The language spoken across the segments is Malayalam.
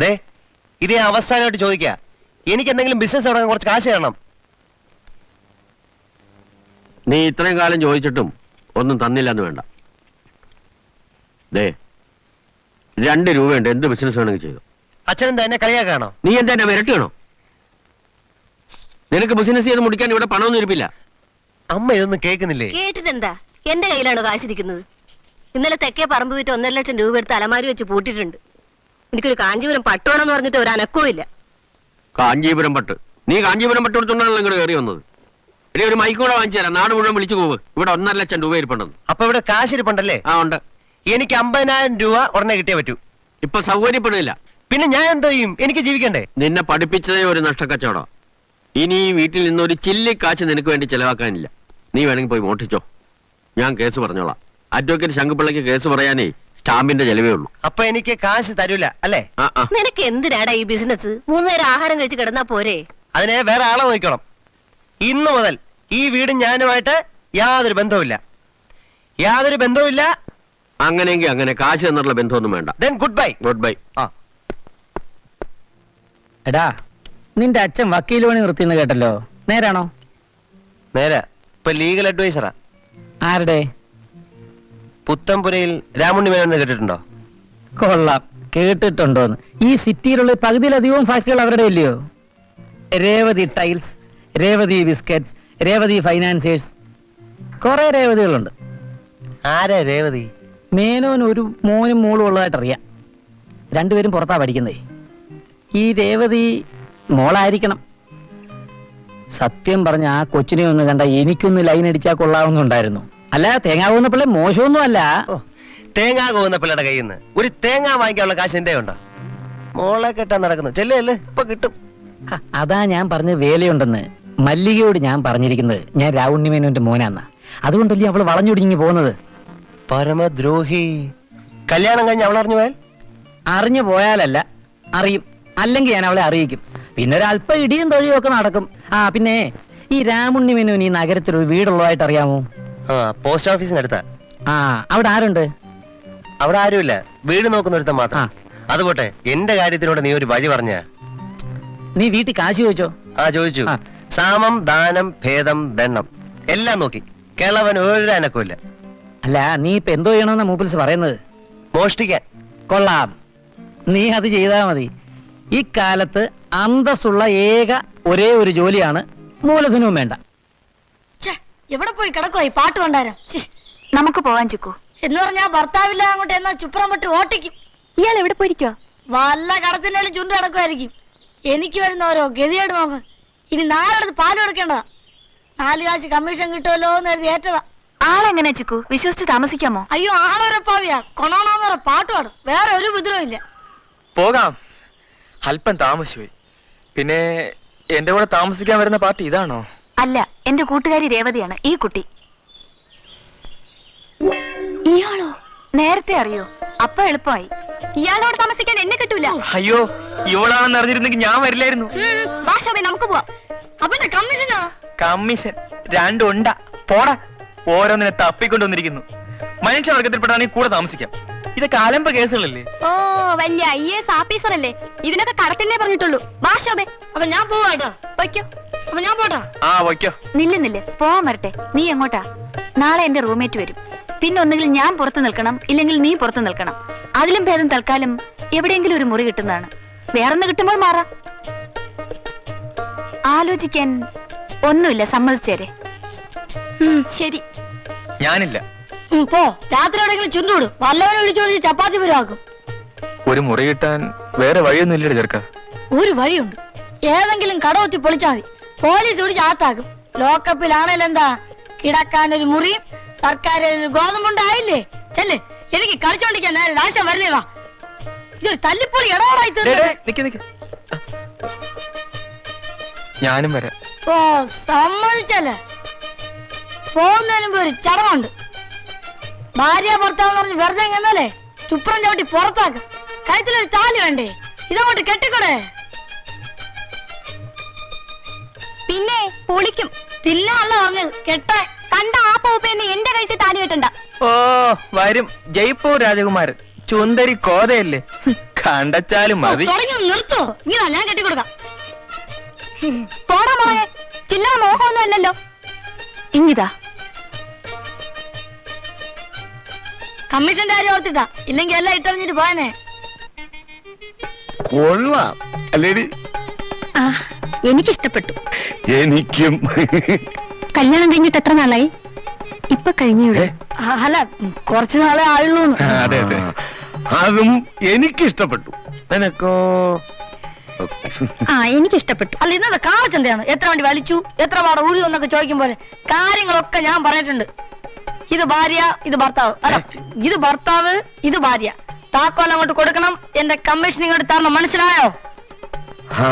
ദേ ഇത് ഞാൻ അവസാനമായിട്ട് ചോദിക്കുക എനിക്ക് എന്തെങ്കിലും ബിസിനസ് തുടങ്ങാൻ കുറച്ച് കാശ് തരണം. നീ ഇത്രയും കാലം ചോദിച്ചിട്ടും ഒന്നും തന്നില്ലെന്ന് വേണ്ട. ദേ രണ്ട് രൂപയുണ്ട്. എന്ത് ബിസിനസ് വേണമെങ്കിൽ ചെയ്തു. അച്ഛനെന്താ എന്നെ കളിയാക്കാണോ? നീ എന്താ എന്നെ വിരട്ടണോ നിനക്ക് ബിസിനസ് ചെയ്ത് മുടിക്കാൻ ഇവിടെ പണമൊന്നും ഇരിപ്പില്ല. അമ്മ ഇതൊന്നും കേൾക്കുന്നില്ലേ? കേട്ടിട്ടെന്താ? എന്റെ കയ്യിലാണോ കാശിരിക്കുന്നത്? ഇന്നലെ തെക്കേ പറമ്പ് വിറ്റ് ഒന്നര ലക്ഷം രൂപ എടുത്ത് അലമാരി വെച്ച് പൂട്ടിയിട്ടുണ്ട്. എനിക്കൊരു കാഞ്ചീപുരം പട്ടുവാണെന്ന് പറഞ്ഞിട്ട് ഒരു അനക്കവും ഇല്ല. കാഞ്ചീപുരം പട്ട്. നീ കാഞ്ചീപുരം പട്ട് എടുത്തോണ്ടാണല്ലോ ഇങ്ങോട്ട് കയറി വന്നത്. ഇനി ഒരു മൈക്ക് കൂടെ വാങ്ങിച്ചു തരാം. നാട് മുഴുവൻ വിളിച്ചു പോവ്. ഇവിടെ ഒന്നര ലക്ഷം രൂപ ഇരിപ്പുണ്ടെന്ന്. അപ്പൊ ഇവിടെ കാശ് ഇരിപ്പുണ്ടല്ലേ ആ ഉണ്ട്. എനിക്ക് അമ്പതിനായിരം രൂപ ഉടനെ കിട്ടിയേ പറ്റൂ. ഇപ്പൊ സൗകര്യപ്പെടില്ല പിന്നെ ഞാൻ എന്തോ ചെയ്യും? എനിക്ക് ജീവിക്കണ്ടേ? നിന്നെ പഠിപ്പിച്ചതേ ഒരു നഷ്ടക്കച്ചവടം. ഇനി ഈ വീട്ടിൽ നിന്ന് ഒരു ചില്ലി കാശ് നിനക്ക് വേണ്ടി ചെലവാക്കാനില്ല. നീ വേണമെങ്കിൽ പോയി മോട്ടിച്ചോ ഞാൻ കേസ് പറഞ്ഞോളാം. അഡ്വക്കേറ്റ് ശങ്കുപിള്ളയ്ക്ക് കേസ് പറയാനേ സ്റ്റാമ്പിന്റെ ചെലവേ ഉള്ളൂ. അപ്പൊ എനിക്ക് കാശ് തരൂല അല്ലേ? ആ ആ. നിനക്ക് എന്തിനാടാ ഈ ബിസിനസ് മൂന്ന് നേരം ആഹാരം കഴിച്ച് കിടന്നാ പോരെ? അതിനെ വേറെ ആളെ നോക്കണം ഇന്ന് മുതൽ ഈ വീടും ഞാനുമായിട്ട് യാതൊരു ബന്ധവുമില്ല. യാതൊരു ബന്ധവുമില്ല. അങ്ങനെയെങ്കിൽ അങ്ങനെ കാശ് എന്നുള്ള ബന്ധമൊന്നും വേണ്ട. Then good bye good bye ആ. എടാ നിന്റെ അച്ഛൻ വക്കീൽ പണി നിർത്തിന്ന് കേട്ടല്ലോ. നേരാണോ? നേരാ. ഇപ്പൊ ലീഗൽ അഡ്വൈസറാ ആരുടെ? പുത്തംപുരയിൽ രാമുണ്ണി മേനോന്ന് കേട്ടിട്ടുണ്ടോ? കൊള്ളാം. കേട്ടിട്ടുണ്ടോ ഈ സിറ്റിയിലുള്ള പകുതിയിലധികവും ഫാക്ടറികൾ അവരുടെ ഇല്ലയോ? Revathi tiles Revathi biscuits Revathi financiers കുറെ രേവതികളുണ്ട്. ആരാ രേവതി? മേനോന് ഒരു മോനും മോളും ഉള്ളതായിട്ട് അറിയാം രണ്ടുപേരും പുറത്താ പഠിക്കുന്നേ. ഈ രേവതി മോളായിരിക്കണം. സത്യം പറഞ്ഞ ആ കൊച്ചിനെ ഒന്ന് കണ്ട എനിക്കൊന്ന് ലൈൻ അടിച്ചാൽ കൊള്ളാവുന്നുണ്ടായിരുന്നു. അല്ല തേങ്ങാവുന്ന പിള്ളേ മോശമൊന്നും അല്ല. തേങ്ങ പോകുന്ന പിള്ളയുടെ കയ്യിൽ നിന്ന് ഒരു തേങ്ങ വാങ്ങിക്കാനുള്ള കാശ് എന്റെ ഉണ്ടോ മോളെ കെട്ടാൻ നടക്കുന്നു. ചെല്ലേ ഇപ്പൊ കിട്ടും. ഹ, അതാ ഞാൻ പറഞ്ഞ വേലയുണ്ടെന്ന്. മല്ലികയോട് ഞാൻ പറഞ്ഞിരിക്കുന്നത്. ഞാൻ രാവുണ്ണിമേനോന്റെ മോനാന്നാ. അതുകൊണ്ടല്ലേ അവൾ വളഞ്ഞൊടിഞ്ഞു പോകുന്നത്? പരമദ്രോഹി. കല്യാണം കഴിഞ്ഞ് അവൾ അറിഞ്ഞു പോയാൽ? അറിഞ്ഞു പോയാലല്ല. അറിയും. അല്ലെങ്കിൽ ഞാൻ അവളെ അറിയിക്കും. പിന്നെ ഒരു അല്പ ഇടിയും തൊഴിയും ഒക്കെ നടക്കും. ആ പിന്നെ ഈ രാമുണ്ണി ഈ നഗരത്തിൽ ഒരു വീടുള്ളതായിട്ട് അറിയാമോ? പോസ്റ്റ് ഓഫീസിനടുത്താ. ആ അവിടെ ആരുണ്ട്? അവിടെ ആരുമില്ല. വീട് നോക്കുന്ന ഒരുത്തൻ മാത്രം. അതുപോട്ടെ എന്റെ കാര്യത്തിലൂടെ നീ ഒരു വഴി പറഞ്ഞ. നീ വീട്ടിൽ കാശ് ചോദിച്ചോ? ആ ചോദിച്ചു. സാമം ദാനം ഭേദം ദണ്ണം. എല്ലാം നോക്കി. കേളവൻ ഒരു അനക്കമില്ല അല്ല നീ ഇപ്പൊ എന്തോ ചെയ്യണമെന്ന മൂപ്പിൽസ് പറയുന്നത്? മോഷ്ടിക്കാൻ. കൊള്ളാം. നീ അത് ചെയ്താൽ മതി. ഇക്കാലത്ത് അന്തസ്സുള്ള ഏക ഒരേ ഒരു ജോലിയാണ് മൂലധനവും വേണ്ട. എവിടെ പോയി കിടക്കുവാ ഈ പാട്ട് കൊണ്ടാരം നമുക്ക് പോവാൻ ചുക്കു. എന്ന് പറഞ്ഞാ ഭർത്താവില്ല അങ്ങോട്ട് എന്നാ ചുപ്രം വിട്ട് ഓട്ടിക്കും. ഇയാൾ എവിടെ പോയിരിക്കോ വല്ല കടത്തിനാലും ചുണ്ട് കിടക്കുമായിരിക്കും എനിക്ക് വരുന്ന ഓരോ ഗതിയേട് നോക്ക്. ഇനി നാലെടുത്ത് പാൽ കൊടുക്കേണ്ടതാ. നാല് കാശ് കമ്മീഷൻ കിട്ടുമല്ലോ എന്ന് കരുതി ഏറ്റതാ. ആളെങ്ങനെ ചിക്കു? വിശ്വസിച്ച് താമസിക്കാമോ? അയ്യോ ആളൊരപ്പാവിയാ കൊണോണോന്ന് പറ പാട്ട് പാടും. വേറെ ഒരു ഉപദ്രവം ഇല്ല. പോകാം. അല്പം താമസിച്ചുപോയി പിന്നെ എന്റെ കൂടെ താമസിക്കാൻ വരുന്ന പാർട്ടി ഇതാണോ? അല്ല എന്റെ കൂട്ടുകാരി രേവതിയാണ് ഈ കുട്ടി. ഇയാളോ? നേരത്തെ അറിയോ? അപ്പൊ എളുപ്പമായി. ഇയാളോട് താമസിക്കാൻ എന്നെ കിട്ടൂല. അയ്യോ ഇവളാണെന്ന് അറിഞ്ഞിരുന്നെങ്കിൽ ഞാൻ വരില്ലായിരുന്നു. ഭാഷോബെ നമുക്ക് പോവാം. അപ്പന്റെ കമ്മീഷനോ? കമ്മീഷൻ. രണ്ടുണ്ട പോടാ. ഓരോന്നിനെ തപ്പിക്കൊണ്ടുവന്നിരിക്കുന്നു. മനുഷ്യവർഗത്തിൽപ്പെട്ടാണെങ്കിൽ കൂടെ താമസിക്കാം. ഇതൊക്കെ അലമ്പ കേസുകളല്ലേ? ഓ വലിയ ഐ എസ് ഓഫീസർ അല്ലേ ഇതിനൊക്കെ കടത്തിനെ പറഞ്ഞിട്ടുള്ളൂ. ഭാഷോബെ അപ്പൊ ഞാൻ പോവാട്ടോ. വയ്ക്കോ അപ്പൊ ഞാൻ പോട്ടാ. ആ വയ്ക്കോ. നില്ല നില്ല. പോവാൻ വരട്ടെ. നീ എങ്ങോട്ടാ നാളെ എന്റെ റൂംമേറ്റ് വരും. പിന്നെ ഒന്നുകിൽ ഞാൻ പുറത്തു നിൽക്കണം ഇല്ലെങ്കിൽ നീ പുറത്തു നിൽക്കണം. അതിലും ഭേദം തൽക്കാലം എവിടെയെങ്കിലും ഒരു മുറി കിട്ടുന്നതാണ്. വേറൊന്ന് കിട്ടുമ്പോൾ മാറാം. ആലോചിക്കാൻ ഒന്നുമില്ല സമ്മതിച്ചേരെ. ഉം, ശരി. ഞാനില്ല. ഉം, പോ. രാത്രി എവിടെയെങ്കിലും ചുണ്ടോട് വല്ലവനെ വിളിച്ചോണ്ട് ചപ്പാത്തി പുരാക്കും ഒരു മുറി കിട്ടാൻ വേറെ വഴിയൊന്നും ഇല്ല ചെറുക്ക. ഒരു വഴിയുണ്ട്. ഏതെങ്കിലും കടവത്തി പൊളിച്ചാൽ മതി. പോലീസ് പിടിച്ച് ആത്താക്കും ലോക്കപ്പിലാണല്ലോ എന്താ? കിടക്കാൻ ഒരു മുറിയും സർക്കാർ ഗോതമ്പുണ്ടായില്ലേ? ചെല്ല് എനിക്ക് കളിച്ചോണ്ടിരിക്കാൻ നേരം രാശം വരുന്നേ വാ. ഇതൊരു തല്ലിപ്പൊളി ഇടപാടായി തീർന്നു. ഞാനും വരാം. ഓ സമ്മതിച്ചല്ലേ? പോകുന്നതിന് മുമ്പ് ഒരു ചടമുണ്ട് ഭാര്യ ഭർത്താവ് പറഞ്ഞ് വെറുതെ എങ്ങന്നല്ലേ ചുപ്രം ചവിട്ടി പുറത്താക്കും. കഴുത്തിലൊരു താലി വേണ്ടേ? ഇതങ്ങോട്ട് കെട്ടിക്കൂടെ? പിന്നെ പൊളിക്കും. തിന്നല്ല പറഞ്ഞത് കെട്ട. കണ്ട ആ പോപ്പേന്ന് എന്റെ കഴിച്ച് താലി കെട്ടണ്ട. ഓ വരും. ജയ്പൂർ രാജകുമാരൻ. ചുന്ദരി കോതയല്ലേ? കണ്ടച്ചാലും മതി. തുടങ്ങി നിർത്തോ. ഇങ്ങനെ ഞാൻ കെട്ടിക്കൊടുക്കാം പോടാ മോനെ ചില്ലറ മോഹമൊന്നും അല്ലല്ലോ. ഇങ്ങിതാ. കമ്മീഷന്റെ കാര്യം ഓർത്തിട്ടാ. ഇല്ലെങ്കിൽ എല്ലാം ഇട്ടറിഞ്ഞിട്ട് പോയനെ. കൊള്ളാം. അല്ലേടി? ആ എനിക്കിഷ്ടപ്പെട്ടു. എനിക്കും. കല്യാണം കഴിഞ്ഞിട്ട് എത്ര നാളായി? ഇപ്പൊ കഴിഞ്ഞേ അല്ല കുറച്ചു നാളെ ആയുള്ളൂ. അതെ അതെ. അതും എനിക്കിഷ്ടപ്പെട്ടു. നിനക്കോ? ആ എനിക്ക് ഇഷ്ടപ്പെട്ടു അല്ല ഇന്നത്തെ കാളച്ചന്തയാണ്? എത്ര വണ്ടി വലിച്ചു? എത്ര പാടെ ഉഴി എന്നൊക്കെ ചോദിക്കും പോലെ കാര്യങ്ങളൊക്കെ ഞാൻ പറഞ്ഞിട്ടുണ്ട്. ഇത് ഭാര്യ ഇത് ഭർത്താവ്. അല്ല ഇത് ഭർത്താവ് ഇത് ഭാര്യ. താക്കോൽ അങ്ങോട്ട് കൊടുക്കണം. എന്റെ കമ്മീഷൻ ഇങ്ങോട്ട് തരണം. മനസ്സിലായോ? ആ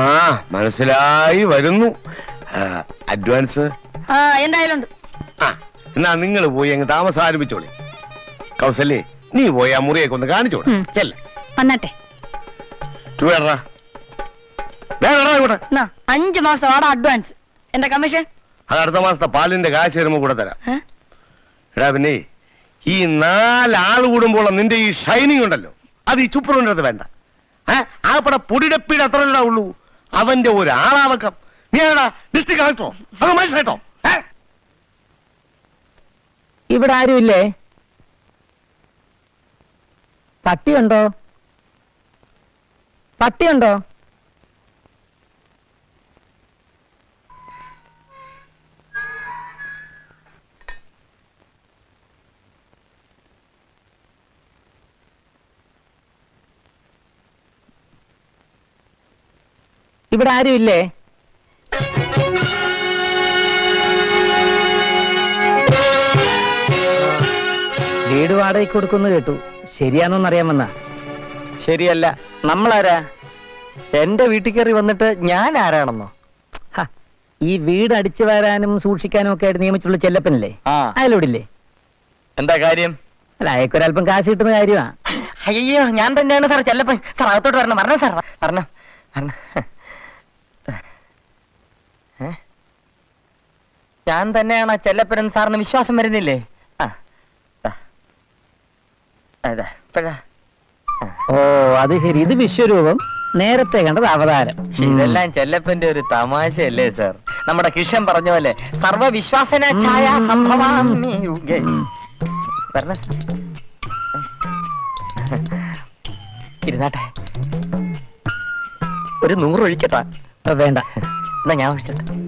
മനസ്സിലായി വരുന്നു. അഡ്വാൻസ്? ആ എന്റെ കയ്യിലുണ്ട് ആ എന്നാ നിങ്ങൾ പോയി അങ്ങ് താമസം ആരംഭിച്ചോളി കൗസല്യേ നീ പോയി ആ മുറിയൊക്കെ ഒന്ന് കാണിച്ചോളൂ. ഉം. ചെല്ലേ. വന്നാട്ടെ. ഇവിടെ എന്നാ അഞ്ചു മാസം ആടെ അഡ്വാൻസ്. എന്റെ കമ്മീഷൻ? അത് അടുത്ത മാസത്തെ പാലിന്റെ കാശ് വരുമ്പോ കൂടെ തരാം. ഏ? എടാ പിന്നെ ഈ നാലാൾ കൂടുമ്പോൾ നിന്റെ ഈ ഷൈനിങ് ഉണ്ടല്ലോ അത് ഈ ചുപ്പറിന്റെ അത് വേണ്ട. ഏ? ആപ്പടെ പൊടിടപ്പീട് അത്ര ഉള്ളൂ. അവന്റെ ഒരു ആളാവക്കം നീ ഡിസ്ട്രിക്ട് കളക്ടറോ അത് മനസ്സിലായിട്ടോ ഇവിടെ ആരുമില്ലേ? പട്ടിയുണ്ടോ? പട്ടിയുണ്ടോ? ഇവിടെ ആരുമില്ലേ? വീട് വാടകയ്ക്ക് കൊടുക്കുന്നു കേട്ടു. ശരിയാണോന്ന് അറിയാമെന്ന ശരിയല്ല. നമ്മളാരാ? എന്റെ വീട്ടിൽ കയറി വന്നിട്ട് ഞാൻ ആരാണെന്നോ ഹ, ഈ വീട് അടിച്ചു വരാനും സൂക്ഷിക്കാനും ഒക്കെ ആയിട്ട് നിയമിച്ചുള്ള ചെല്ലപ്പനല്ലേ? ആ. അയലോടില്ലേ? എന്താ കാര്യം? അല്ല അയക്കൊരല്പം കാശ് കിട്ടുന്ന കാര്യമാ. അയ്യോ ഞാൻ തന്നെയാണ് സാർ ചെല്ലപ്പൻ. സാർ അകത്തോട്ട് വരണം. വരണം സാർ വരണം. വരണം. ഏ? ഞാൻ തന്നെയാണ് ചെല്ലപ്പൻ സാറിന് വിശ്വാസം വരുന്നില്ലേ. ഓ അത് ശരി. ഇത് വിശ്വരൂപം. നേരത്തെ കണ്ടത് അവതാരം. ഇതെല്ലാം ചെല്ലപ്പന്റെ ഒരു തമാശയല്ലേ സർ? നമ്മുടെ കിഷൻ പറഞ്ഞ പോലെ സർവവിശ്വാസന ഛായ സംഭവാമി യുഗേ. വരണം. സാർ. ഇരുന്നാട്ടെ. ഒരു നൂറ് ഒഴിക്കട്ടാ. വേണ്ട. എന്നാ ഞാൻ ഒഴിച്ചോട്ടെ.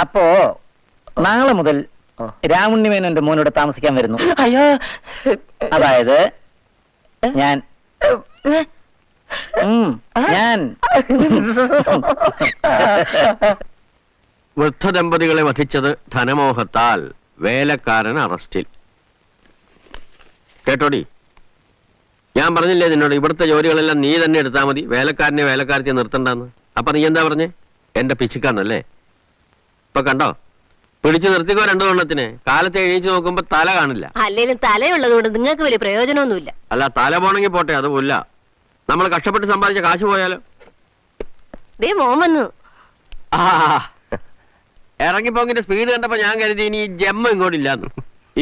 അപ്പോ നാളെ മുതൽ രാമുണ്ണിമേനന്റെ മോനോട് താമസിക്കാൻ വരുന്നു. അയ്യോ. അതായത് ഞാൻ. ഞാൻ. വൃദ്ധ ദമ്പതികളെ വധിച്ചത് ധനമോഹത്താൽ വേലക്കാരൻ അറസ്റ്റിൽ. കേട്ടോടി? ഞാൻ പറഞ്ഞില്ലേ നിന്നോട് ഇവിടുത്തെ ജോലികളെല്ലാം നീ തന്നെ എടുത്താൽ മതി. വേലക്കാരനെ വേലക്കാരത്തെ നിർത്തണ്ടെന്ന്. അപ്പൊ നീ എന്താ പറഞ്ഞേ? എന്റെ പിച്ചിക്കാന്നല്ലേ ഇപ്പൊ കണ്ടോ? പിടിച്ചു നിർത്തിക്കോ രണ്ടു കൊണ്ണത്തിന് കാലത്ത് എഴുതിച്ചു നോക്കുമ്പോ തല കാണില്ല. അല്ലെങ്കിലും തലയുള്ളത് കൊണ്ട് നിങ്ങൾക്ക് വലിയ പ്രയോജനമൊന്നുമില്ല. അല്ല തല പോണെങ്കിൽ പോട്ടെ അത് പോല നമ്മൾ കഷ്ടപ്പെട്ട് സമ്പാദിച്ച കാശ് പോയാലോ? ദേ മോൻ വന്നു. ആ ഇറങ്ങിപ്പോങ്ങിന്റെ സ്പീഡ് കണ്ടപ്പോ ഞാൻ കരുതി ഇനി ജമ്മ ഇങ്ങോട്ടില്ലാന്ന്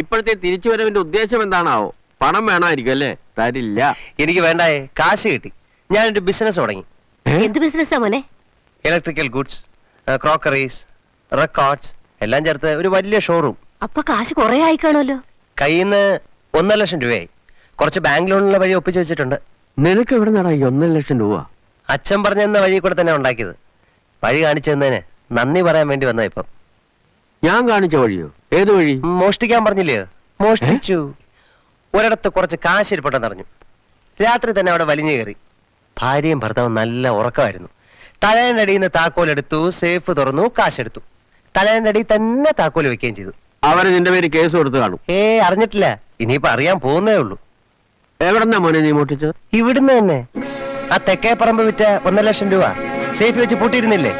ഇപ്പോഴത്തെ തിരിച്ചു വരവിന്റെ ഉദ്ദേശം എന്താണാവോ? പണം വേണമായിരിക്കും അല്ലേ? തരില്ല. എനിക്ക് വേണ്ടായേ കാശ് കിട്ടി. ഞാനൊരു ബിസിനസ് തുടങ്ങി. എന്ത് ബിസിനസ്സാ മോനെ? ഇലക്ട്രിക്കൽ ഗുഡ്സ് ക്രോക്കറീസ് റെക്കോർഡ്സ് എല്ലാം ചേർത്ത് ഒരു വലിയ ഷോറൂം അപ്പൊ കാശ് കുറെ ആയിക്കാണല്ലോ കയ്യിൽ നിന്ന് ഒന്നര ലക്ഷം രൂപയായി. കുറച്ച് ബാങ്ക് ലോണുള്ള വഴി ഒപ്പിച്ച് വെച്ചിട്ടുണ്ട്. നിനക്ക് എവിടെ നടാ ഈ ഒന്നര ലക്ഷം രൂപ? അച്ഛൻ പറഞ്ഞെന്ന വഴി കൂടെ തന്നെ ഉണ്ടാക്കിയത്. വഴി കാണിച്ചു തന്നതിന് നന്ദി പറയാൻ വേണ്ടി വന്ന ഇപ്പം. ഞാൻ കാണിച്ച വഴിയോ? ഏത് വഴി? മോഷ്ടിക്കാൻ പറഞ്ഞില്ലേ? മോഷ്ടിച്ചു. ഒരിടത്ത് കുറച്ച് കാശ് ഇരിപ്പുണ്ടെന്ന് പറഞ്ഞു രാത്രി തന്നെ അവിടെ വലിഞ്ഞു കയറി. ഭാര്യയും ഭർത്താവും നല്ല ഉറക്കമായിരുന്നു. തലേനടിയിൽ നിന്ന് താക്കോലെടുത്തു സേഫ് തുറന്നു കാശെടുത്തു. തലേന്റെ തന്നെ താക്കോൽ വെക്കുകയും ചെയ്തു. അവർ നിന്റെ പേര് കേസ് കൊടുത്തു കാണും. ഏ അറിഞ്ഞിട്ടില്ല. ഇനിയിപ്പോ അറിയാൻ പോകുന്നേ ഉള്ളൂ. എവിടെന്നാ മോനെ നീ മോട്ടിച്ചത് ഇവിടുന്ന് തന്നെ. ആ തെക്കേ പറമ്പ് വിറ്റ ഒന്നര ലക്ഷം രൂപ സേഫ് വെച്ച് പൂട്ടിയിരുന്നില്ലേ?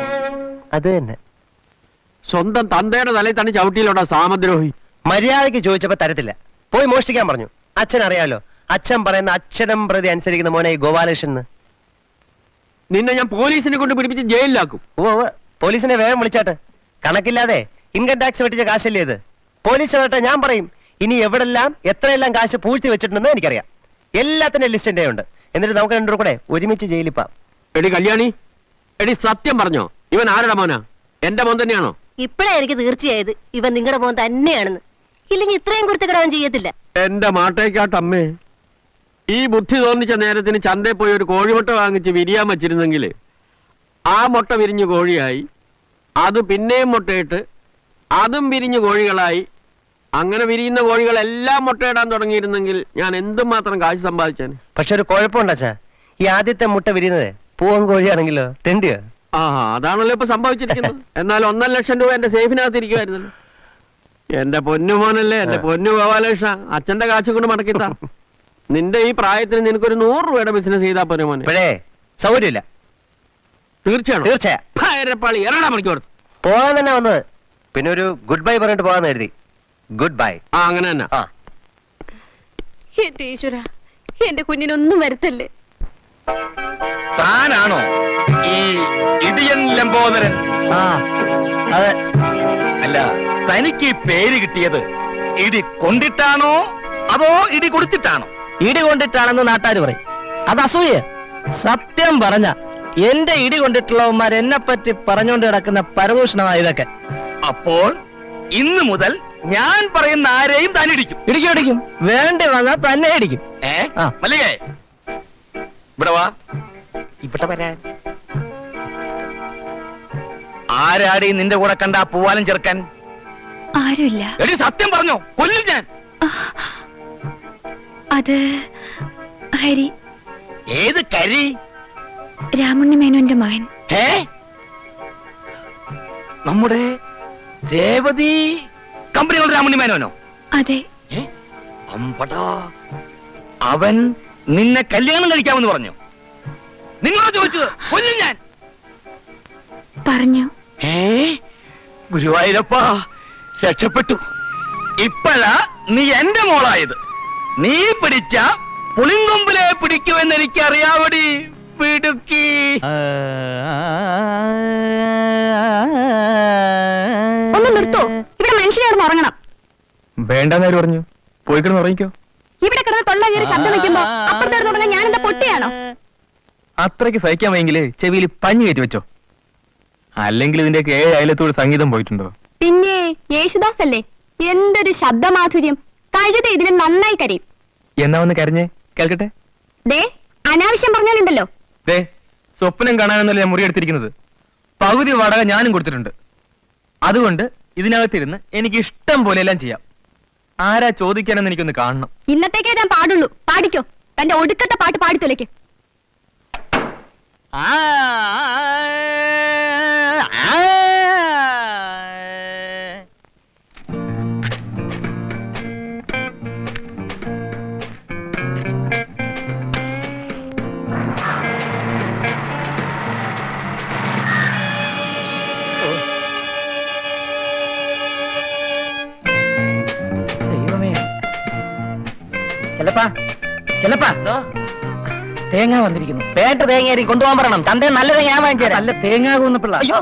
അത് തന്നെ. സ്വന്തം തന്തയുടെ തലയിൽ തന്നെ ചവിട്ടിയിലോട്ടാ സാമദ്രോഹി. മര്യാദയ്ക്ക് ചോദിച്ചപ്പോ തരത്തില്ല. പോയി മോഷ്ടിക്കാൻ പറഞ്ഞു. അച്ഛൻ അറിയാലോ അച്ഛൻ പറയുന്ന അച്ഛനം പ്രതി അനുസരിക്കുന്ന മോനെ ഈ ഗോപാലകൃഷ്ണൻ നിന്നെ ഞാൻ പോലീസിനെ കൊണ്ട് പിടിപ്പിച്ച് ജയിലിലാക്കും. ഓ പോലീസിനെ വേഗം വിളിച്ചാട്ട്. കണക്കില്ലാതെ ഇൻകം ടാക്സ് വെട്ടിച്ച കാശല്ലേ ഇത്? പോലീസ് വരട്ടെ ഞാൻ പറയും. ഇനി എവിടെല്ലാം എത്രയെല്ലാം കാശ് പൂഴ്ത്തി വെച്ചിട്ടുണ്ടെന്ന് എനിക്കറിയാം. എല്ലാത്തിന്റെ ലിസ്റ്റ് എന്റെ ഉണ്ട് എന്നിട്ട് നമുക്ക് രണ്ടു കൂടെ ഒരുമിച്ച് ജയിലിപ്പാം എടി കല്യാണി എടി സത്യം പറഞ്ഞോ ഇവൻ ആരുടെ മോനാ? എന്റെ മോൻ തന്നെയാണോ? ഇപ്പഴായിരിക്കും എനിക്ക് തീർച്ചയായത്. ഇവൻ നിങ്ങളുടെ മോൻ തന്നെയാണെന്ന്. ഇല്ലെങ്കിൽ ഇത്രയും കുരുത്തക്കിടവൻ ചെയ്യത്തില്ല. എന്റെ മാട്ടേക്കാട്ടമ്മേ ഈ ബുദ്ധി തോന്നിച്ച നേരത്തിന് ചന്തയിൽ പോയി ഒരു കോഴിമുട്ട വാങ്ങിച്ച് വിരിയാൻ വച്ചിരുന്നെങ്കിൽ ആ മുട്ട വിരിഞ്ഞ് കോഴിയായി അത് പിന്നെയും മുട്ടയിട്ട് അതും വിരിഞ്ഞ് കോഴികളായി. അങ്ങനെ വിരിയുന്ന കോഴികളെല്ലാം മുട്ടയിടാൻ തുടങ്ങിയിരുന്നെങ്കിൽ ഞാൻ എന്തുമാത്രം കാശ് സമ്പാദിച്ചേനെ? പക്ഷെ ഒരു കുഴപ്പമുണ്ടാ ഈ ആദ്യത്തെ മുട്ട വിരിയുന്നത് പൂവൻ കോഴിയാണെങ്കിലോ തെണ്ടിയോ? ആ അതാണല്ലോ ഇപ്പൊ സംഭവിച്ചിരിക്കുന്നത്. എന്നാൽ ഒന്നര ലക്ഷം രൂപ എന്റെ സേഫിനകത്ത് ഇരിക്കുമായിരുന്നല്ലോ എന്റെ പൊന്നു മോനല്ലേ എന്റെ പൊന്നു ഗോപാലകൃഷ്ണ അച്ഛന്റെ കാശ് കൊണ്ട് മടക്കിത്താ. നിന്റെ ഈ പ്രായത്തിന് നിനക്കൊരു നൂറ് രൂപയുടെ ബിസിനസ് ചെയ്താ പോരെ മോനെ. ഇപ്പോഴേ സൗകര്യമില്ല. തീർച്ചയാണോ? തീർച്ചയാ. ഭയരപ്പാളി എറടാ മണിക്കൂർ പോകാൻ തന്നെ വന്നത്. പിന്നെ ഒരു ഗുഡ് ബൈ പറഞ്ഞിട്ട് പോകാന്ന് കരുതി. ഗുഡ് ബൈ ആ അങ്ങനെ തന്നെ. ആ. എന്റെ ഈശ്വര എന്റെ കുഞ്ഞിനൊന്നും വരുത്തല്ലേ? താനാണോ ഈ ഇടിയൻ ലംബോദരൻ? ആ അതെ. അല്ല തനിക്ക് ഈ പേര് കിട്ടിയത് ഇടി കൊണ്ടിട്ടാണോ അതോ ഇടി കൊടുത്തിട്ടാണോ? ഇടി കൊണ്ടിട്ടാണെന്ന് നാട്ടാര് പറയും. അത് അസൂയ. സത്യം പറഞ്ഞ എന്റെ ഇടി കൊണ്ടിട്ടുള്ളവന്മാർ എന്നെ പറ്റി പറഞ്ഞുകൊണ്ട് കിടക്കുന്ന പരദൂഷണമാണ് ഇതൊക്കെ. അപ്പോൾ ഇന്ന് മുതൽ ഞാൻ പറയുന്ന ആരെയും താൻ ഇടിക്കും. ഇടിക്കും ഇടിക്കും. വേണ്ടി വന്നാൽ തന്നെ ഇടിക്കും. ഏ? ആ. മല്ലികേ ഇവിടെ വാ. ഇവിടെ വരാൻ. ആരാടി നിന്റെ കൂടെ കണ്ട ആ പൂവാലം ചെറുക്കൻ? ആരുമില്ല. എടി സത്യം പറഞ്ഞോ കൊല്ലും ഞാൻ. അത് ഹരി. ഏത് കരി? രാമുണ്ണി മേനോന്റെ മകൻ. ഏ നമ്മുടെ രേവതി കമ്പനികളുടെ രാമുണ്ണി മേനോനോ? അതെ? അമ്പടാ. അവൻ നിന്നെ കല്യാണം കഴിക്കാമെന്ന് പറഞ്ഞു. നിങ്ങളോട് ചോദിച്ചത്? കൊല്ലും ഞാൻ. പറഞ്ഞു. ഏ ഗുരുവായൂരപ്പ രക്ഷപ്പെട്ടു. ഇപ്പഴാ നീ എന്റെ മോളായത്. നീ പിടിച്ച പുളിങ്കൊമ്പിലെ പിടിക്കുമെന്ന് എനിക്ക് അറിയാവടി പിടുക്കി. ഒന്ന് നിർത്തോ. ഇവിടെ മനുഷ്യനെ കിടന്ന് ഉറങ്ങണം. വേണ്ടെന്നാര് പറഞ്ഞു? പോയി കിടന്ന് ഉറങ്ങിക്കോ. ഇവിടെ കിടന്ന് തൊള്ള കയറി ശബ്ദം വെക്കുമ്പോ അപ്പുറത്തെ തുടങ്ങാൻ ഞാൻ എന്താ പൊട്ടിയാണോ? അത്രയ്ക്ക് സഹിക്കാൻ വയ്യെങ്കിൽ ചെവിയിൽ പഞ്ഞു കയറ്റി വെച്ചോ. അല്ലെങ്കിൽ ഇതിന്റെ ഏഴ് അയലത്തോട് സംഗീതം പോയിട്ടുണ്ടോ? പിന്നെ യേശുദാസ് അല്ലേ എന്തൊരു ശബ്ദമാധുര്യം. കഴുത ഇതിലും നന്നായി കരയും. എന്നാ ഒന്ന് കരഞ്ഞേ? കേൾക്കട്ടെ? ദേ അനാവശ്യം പറഞ്ഞാലുണ്ടല്ലോ. ദേ സ്വപ്നം കാണാനെന്നല്ല ഞാൻ മുറിയെടുത്തിരിക്കുന്നത് പകുതി വാടക ഞാനും കൊടുത്തിട്ടുണ്ട്. അതുകൊണ്ട് ഇതിനകത്തിരുന്ന് എനിക്ക് ഇഷ്ടം പോലെ എല്ലാം ചെയ്യാം. ആരാ ചോദിക്കാനെന്ന് എനിക്കൊന്ന് കാണണം. ഇന്നത്തേക്കേ ഞാൻ പാടുള്ളൂ. പാടിക്കോ. തന്റെ ഒടുക്കത്തെ പാട്ട് പാടിത്തൊലയ്ക്ക് ചെല്ലപ്പാ ചെല്ലപ്പാ തേങ്ങ വന്നിരിക്കുന്നു. വേണ്ട തേങ്ങ കൊണ്ടുപോകാൻ പറയണം. തന്റെ നല്ല തേങ്ങ ഞാൻ വാങ്ങിച്ചു നല്ല തേങ്ങ കൂന്നപ്പിള്ള അയ്യോ.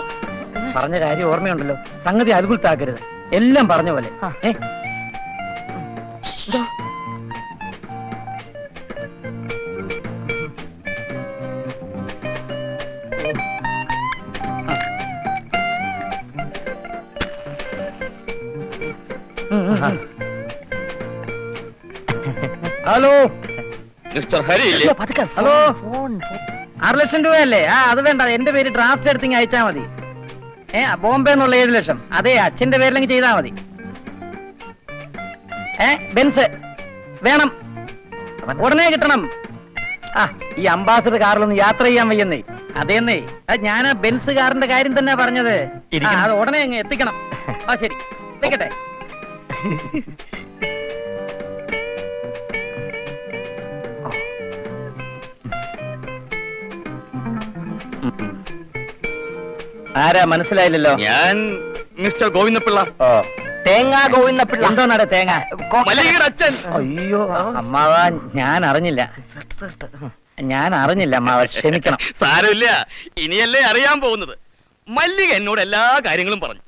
പറഞ്ഞ കാര്യം ഓർമ്മയുണ്ടല്ലോ. സംഗതി അൽകുൽത്താക്കരുത് എല്ലാം പറഞ്ഞ പോലെ. ഏ. ഹലോ. മിസ്റ്റർ ഹരി. ഹലോ. ആറ് ലക്ഷം രൂപയല്ലേ? ആ അത് വേണ്ട. എന്റെ പേര് ഡ്രാഫ്റ്റ് എടുത്തിങ് അയച്ചാ മതി. ഏ ബോംബെ എന്നുള്ള ഏഴ് ലക്ഷം. അതെ അച്ഛന്റെ പേരിലെങ്കിൽ ചെയ്താ മതി. ഏ ബെൻസ് വേണം. ഉടനെ കിട്ടണം. ആ ഈ അംബാസഡർ കാറിലൊന്ന് യാത്ര ചെയ്യാൻ വയ്യെന്നേ. അതേന്നേ. അത് ഞാൻ ആ ബെൻസ് കാറിന്റെ കാര്യം തന്നെ പറഞ്ഞത്. അത് ഉടനെ അങ്ങ് എത്തിക്കണം. ആ ശരി. വെക്കട്ടെ. ആരാ മനസ്സിലായില്ലല്ലോ? ഞാൻ മിസ്റ്റർ ഗോവിന്ദപിള്ള. തേങ്ങ ഗോവിന്ദപ്പിള്ള എന്തോ നട തേങ്ങ? മല്ലികയുടെ അച്ഛൻ. അയ്യോ അമ്മാവ ഞാൻ അറിഞ്ഞില്ല. ഞാൻ അറിഞ്ഞില്ല അമ്മാവ ക്ഷമിക്കണം. സാരമില്ല ഇനിയല്ലേ അറിയാൻ പോകുന്നത്. മല്ലിക എന്നോട് എല്ലാ കാര്യങ്ങളും പറഞ്ഞു.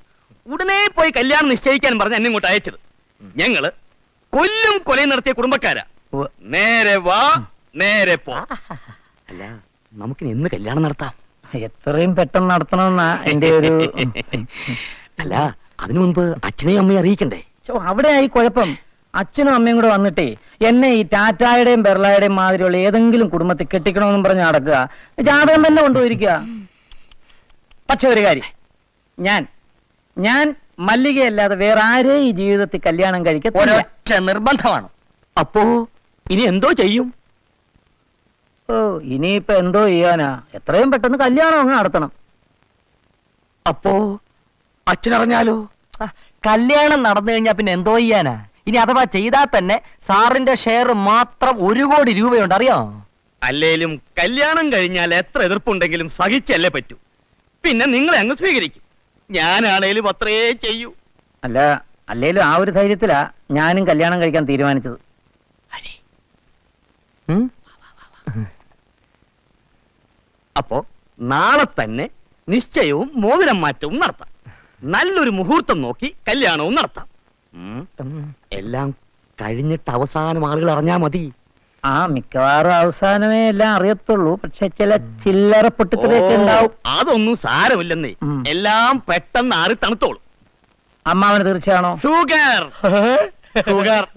ഉടനെ പോയി കല്യാണം നിശ്ചയിക്കാൻ പറഞ്ഞ് എന്നെ ഇങ്ങോട്ട് അയച്ചത്. ഞങ്ങൾ കൊല്ലും കൊലയും നടത്തിയ കുടുംബക്കാരാ. നേരെ വാ നേരെ പോ. അല്ല നമുക്കിനി എന്ന് കല്യാണം നടത്താം. എത്രയും പെട്ടെന്ന് നടത്തണമെന്നാ എന്റെ ഒരു അല്ല അതിനു മുൻപ് അച്ഛനെയും അമ്മയും അറിയിക്കണ്ടേ? ചോ, അവിടെ ആയി കുഴപ്പം. അച്ഛനും അമ്മയും കൂടെ വന്നിട്ടേ എന്നെ ഈ ടാറ്റായുടെയും ബെർളായുടെയും മാതിരിയുള്ള ഏതെങ്കിലും കുടുംബത്തിൽ കെട്ടിക്കണമെന്നും പറഞ്ഞ് നടക്കുക. ജാതകം തന്നെ കൊണ്ടുപോയിരിക്കുക. പക്ഷെ ഒരു കാര്യം. ഞാൻ ഞാൻ മല്ലികയല്ലാതെ വേറെ ആരെയും ഈ ജീവിതത്തിൽ കല്യാണം കഴിക്കത്തില്ല. ഒരൊറ്റ നിർബന്ധമാണ്. അപ്പോ ഇനി എന്തോ ചെയ്യും? ഓ ഇനിയിപ്പൊ എന്തോ ചെയ്യാനാ? എത്രയും പെട്ടെന്ന് കല്യാണം അങ്ങ് നടത്തണം. അപ്പോ അച്ഛനറിഞ്ഞാലോ? ആ, കല്യാണം നടന്നു കഴിഞ്ഞാ പിന്നെ എന്തോ ചെയ്യാനാ? ഇനി അഥവാ ചെയ്താൽ തന്നെ സാറിന്റെ ഷെയർ മാത്രം ഒരു കോടി രൂപയുണ്ട് അറിയോ? അല്ലേലും കല്യാണം കഴിഞ്ഞാൽ എത്ര എതിർപ്പുണ്ടെങ്കിലും സഹിച്ചല്ലേ പറ്റൂ. പിന്നെ നിങ്ങൾ അങ്ങ് സ്വീകരിക്കും. ഞാനാണേലും അത്രേ ചെയ്യൂ. അല്ല അല്ലേലും ആ ഒരു ധൈര്യത്തിലാ ഞാനും കല്യാണം കഴിക്കാൻ തീരുമാനിച്ചത്. ഉം? അപ്പോ നാളെ തന്നെ നിശ്ചയവും മോതിരം മാറ്റവും നടത്താം. നല്ലൊരു മുഹൂർത്തം നോക്കി കല്യാണവും നടത്താം. എല്ലാം കഴിഞ്ഞിട്ട് അവസാനം ആളുകൾ അറിഞ്ഞാ മതി. ആ മിക്കവാറും അവസാനമേ എല്ലാം അറിയത്തുള്ളൂ. പക്ഷെ ചില ചില്ലറ പൊട്ടിത്തെറിയൊക്കെ ഉണ്ടാവും. അതൊന്നും സാരമില്ലെന്നേ. എല്ലാം പെട്ടെന്ന് ആറി തണുത്തോളൂ. അമ്മാവന് തീർച്ചയാണോ? ഷുഗർ. ഷുഗർ.